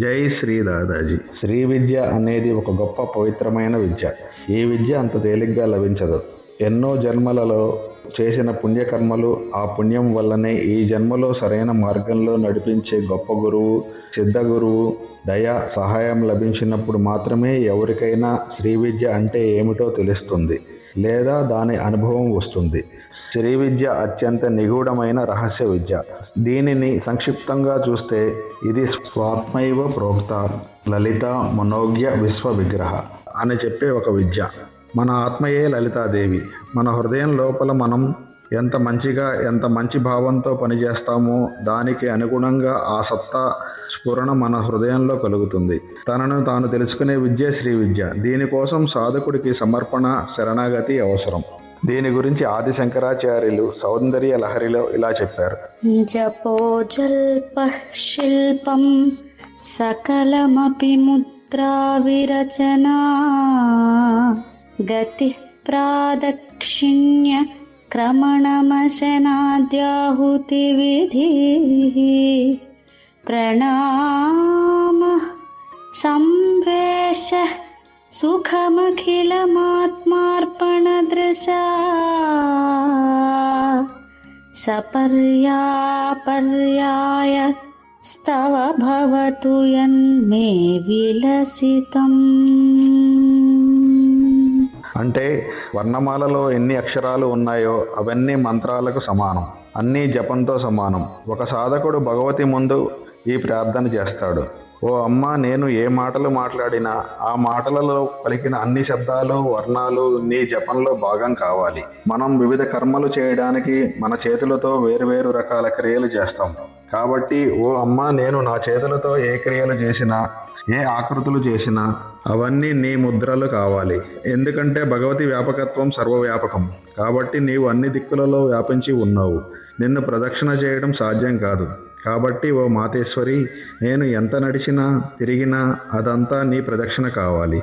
జై శ్రీ దాదాజీ శ్రీ విద్య అనేది ఒక గొప్ప పవిత్రమైన విద్య. ఈ విద్య అంత తేలిగ్గా లభించదు. ఎన్నో జన్మలలో చేసిన పుణ్యకర్మలు ఆ పుణ్యం వల్లనే ఈ జన్మలో సరైన మార్గంలో నడిపించే గొప్ప గురువు సిద్ధ గురువు దయ సహాయం లభించినప్పుడు మాత్రమే ఎవరికైనా శ్రీ విద్య అంటే ఏమిటో తెలుస్తుంది. లేదా దాని అనుభవం వస్తుంది. శ్రీ విద్య అత్యంత నిగూఢమైన రహస్య విద్య. దీనిని సంక్షిప్తంగా చూస్తే ఇది స్వాత్మైవ ప్రోక్త లలిత మనోజ్ఞ విశ్వ విగ్రహ అని చెప్పే ఒక విద్య. మన ఆత్మయే లలితాదేవి. మన హృదయం లోపల మనం ఎంత మంచిగా ఎంత మంచి భావంతో పనిచేస్తామో దానికి అనుగుణంగా ఆ సత్తా స్ఫురణ మన హృదయంలో కలుగుతుంది తనను తాను తెలుసుకునే విద్య శ్రీ విద్య దీనికోసం సాధకుడికి సమర్పణ శరణాగతి అవసరం దీని గురించి ఆది శంకరాచార్యులు సౌందర్య లహరిలో ఇలా చెప్పారు जपो जल्पः शिल्पं सकलमपि मुद्राविरचना गतिः प्रादक्षिण्य क्रमणमशनाद्याहुतिविधिः प्रणामः संवेशः सुखमखिलमात्मार्पणदृशा सपर्यापर्याय स्तव भवतु यन्मे विलसितम् అంటే వర్ణమాలలో ఎన్ని అక్షరాలు ఉన్నాయో అవన్నీ మంత్రాలకు సమానం. అన్నీ జపంతో సమానం. ఒక సాధకుడు భగవతి ముందు ఈ ప్రార్థన చేస్తాడు. ఓ అమ్మ నేను ఏ మాటలు మాట్లాడినా ఆ మాటలలో పలికిన అన్ని శబ్దాలు వర్ణాలు నీ జపంలో భాగం కావాలి. మనం వివిధ కర్మలు చేయడానికి మన చేతులతో వేరువేరు రకాల క్రియలు చేస్తాం. కాబట్టి ఓ అమ్మ నేను నా చేతులతో ఏ క్రియలు చేసినా ఏ ఆకృతులు చేసినా అవన్నీ నీ ముద్రలు కావాలి. ఎందుకంటే భగవతి వ్యాపక ఏకత్వం సర్వవ్యాపకం. కాబట్టి నీవు అన్ని దిక్కులలో వ్యాపించి ఉన్నావు. నిన్ను ప్రదక్షిణ చేయడం సాధ్యం కాదు. కాబట్టి ఓ మాతేశ్వరి నేను ఎంత నడిచినా తిరిగినా అదంతా నీ ప్రదక్షిణ కావాలి.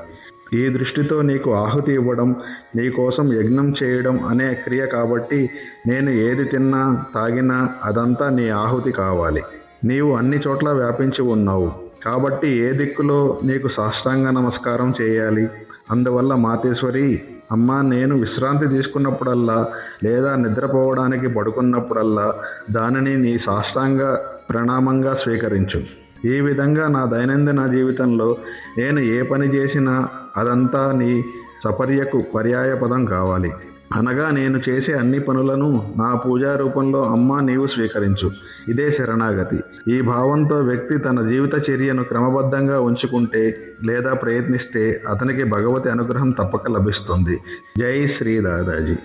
ఈ దృష్టితో నీకు ఆహుతి ఇవ్వడం నీ కోసం యజ్ఞం చేయడం అనే క్రియ కాబట్టి నేను ఏది తిన్నా తాగినా అదంతా నీ ఆహుతి కావాలి. నీవు అన్ని చోట్ల వ్యాపించి ఉన్నావు. కాబట్టి ఏ దిక్కులో నీకు సాష్టాంగ నమస్కారం చేయాలి? అందువల్ల మాతేశ్వరి అమ్మా నేను విశ్రాంతి తీసుకున్నప్పుడల్లా లేదా నిద్రపోవడానికి పడుకున్నప్పుడల్లా దానిని నీ సాష్టాంగ ప్రణామంగా స్వీకరించు. ఈ విధంగా నా దైనందిన జీవితంలో నేను ఏ పని చేసినా అదంతా నీ సపర్యకు పర్యాయ పదం కావాలి. అనగా నేను చేసే అన్ని పనులను నా పూజా రూపంలో అమ్మ నీవు స్వీకరించు. ఇదే శరణాగతి. ఈ భావంతో వ్యక్తి తన జీవిత చర్యను క్రమబద్ధంగా ఉంచుకుంటే లేదా ప్రయత్నిస్తే అతనికి భగవతి అనుగ్రహం తప్పక లభిస్తుంది. జై శ్రీ దాదాజీ